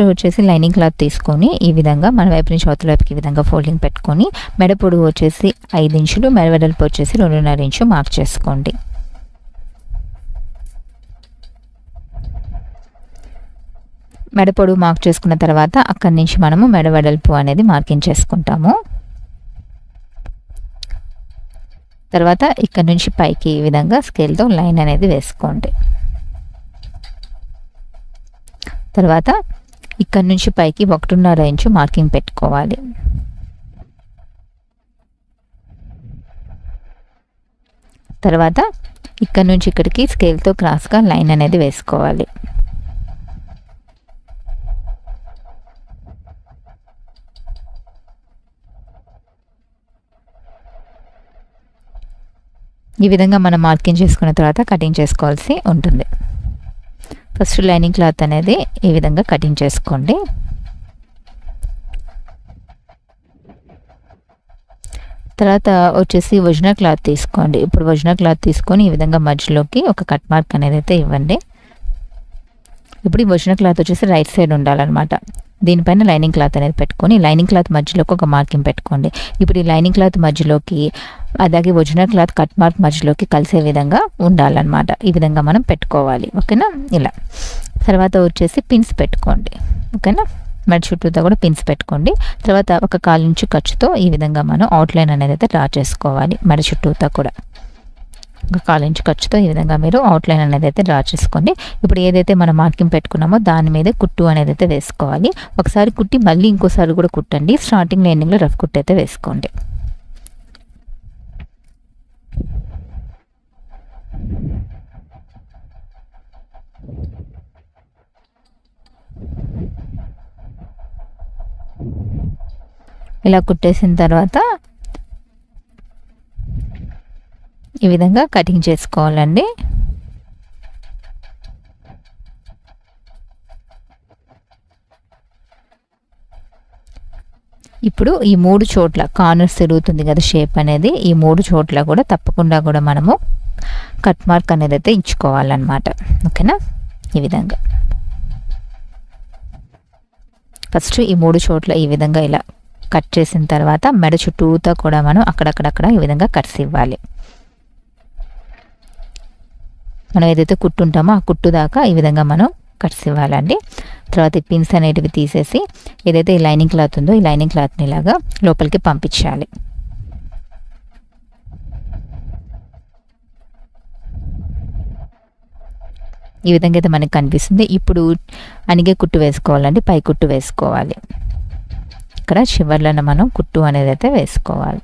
Next వచ్చేసి lining cloth తీసుకొని ఈ విధంగా మన వైపు నుంచి అవతల వైపుకి ఈ విధంగా ఫోల్డింగ్ పెట్టుకొని మెడ పొడుగు వచ్చేసి ఐదు ఇంచులు మెడవెడల్పు వచ్చేసి రెండున్నర ఇంచు మార్క్ చేసుకోండి. మెడ పొడుగు మార్క్ చేసుకున్న తర్వాత అక్కడి నుంచి మనము మెడ వెడల్పు అనేది మార్కింగ్ చేసుకుంటాము. తర్వాత ఇక్కడ నుంచి పైకి ఈ విధంగా స్కేల్తో లైన్ అనేది వేసుకోండి. తర్వాత ఇక్కడ నుంచి పైకి ఒకటిన్నర ఇంచు మార్కింగ్ పెట్టుకోవాలి. తర్వాత ఇక్కడ నుంచి ఇక్కడికి స్కేల్తో క్రాస్గా లైన్ అనేది వేసుకోవాలి. ఈ విధంగా మనం మార్కింగ్ చేసుకున్న తర్వాత కటింగ్ చేసుకోవాల్సి ఉంటుంది. ఫస్ట్ లైనింగ్ క్లాత్ అనేది ఈ విధంగా కటింగ్ చేసుకోండి. తర్వాత వచ్చేసి వజన క్లాత్ తీసుకోండి. ఇప్పుడు వజన క్లాత్ తీసుకొని ఈ విధంగా మధ్యలోకి ఒక కట్ మార్క్ అనేది అయితే ఇవ్వండి. ఇప్పుడు ఈ వజన క్లాత్ వచ్చేసి రైట్ సైడ్ ఉండాలన్నమాట. దీనిపైన లైనింగ్ క్లాత్ అనేది పెట్టుకొని లైనింగ్ క్లాత్ మధ్యలోకి ఒక మార్కింగ్ పెట్టుకోండి. ఇప్పుడు ఈ లైనింగ్ క్లాత్ మధ్యలోకి అలాగే ఒరిజినల్ క్లాత్ కట్ మార్క్ మధ్యలోకి కలిసే విధంగా ఉండాలన్నమాట. ఈ విధంగా మనం పెట్టుకోవాలి. ఓకేనా? ఇలా. తర్వాత వచ్చేసి పిన్స్ పెట్టుకోండి. ఓకేనా? మరి చుట్టూతో కూడా పిన్స్ పెట్టుకోండి. తర్వాత ఒక కాలు నుంచి ఖర్చుతో ఈ విధంగా మనం అవుట్లైన్ అనేది అయితే డ్రా చేసుకోవాలి. మరి చుట్టూతో కూడా. ఒక కాలు నుంచి ఖర్చుతో ఈ విధంగా మీరు అవుట్లైన్ అనేది అయితే డ్రా చేసుకోండి. ఇప్పుడు ఏదైతే మనం మార్కింగ్ పెట్టుకున్నామో దాని మీద కుట్టు అనేది అయితే వేసుకోవాలి. ఒకసారి కుట్టి మళ్ళీ ఇంకోసారి కూడా కుట్టండి. స్టార్టింగ్ ఎండింగ్లో రఫ్ కుట్టు అయితే వేసుకోండి. ఇలా కుట్టేసిన తర్వాత ఈ విధంగా కటింగ్ చేసుకోవాలండి. ఇప్పుడు ఈ మూడు చోట్ల కార్నర్స్ తిరుగుతుంది కదా షేప్ అనేది ఈ మూడు చోట్ల కూడా తప్పకుండా కూడా మనము కట్ మార్క్ అనేది అయితే ఇచ్చుకోవాలన్నమాట. ఓకేనా? ఈ విధంగా. ఫస్ట్ ఈ మూడు చోట్ల ఈ విధంగా ఇలా కట్ చేసిన తర్వాత మెడ చుట్టూతో కూడా మనం అక్కడక్కడక్కడ ఈ విధంగా కట్స్ ఇవ్వాలి. మనం ఏదైతే కుట్టు ఉంటామో ఆ కుట్టు దాకా ఈ విధంగా మనం కట్స్ ఇవ్వాలండి. తర్వాత ఈ పిన్స్ అనేటివి తీసేసి ఏదైతే ఈ లైనింగ్ క్లాత్ ఉందో ఈ లైనింగ్ క్లాత్ని ఇలాగా లోపలికి పంపించాలి. ఈ విధంగా అయితే మనకి కనిపిస్తుంది. ఇప్పుడు అనిగే కుట్టు వేసుకోవాలండి. పై కుట్టు వేసుకోవాలి. ఇక్కడ చివర్లను మనం కుట్టు అనేది అయితే వేసుకోవాలి.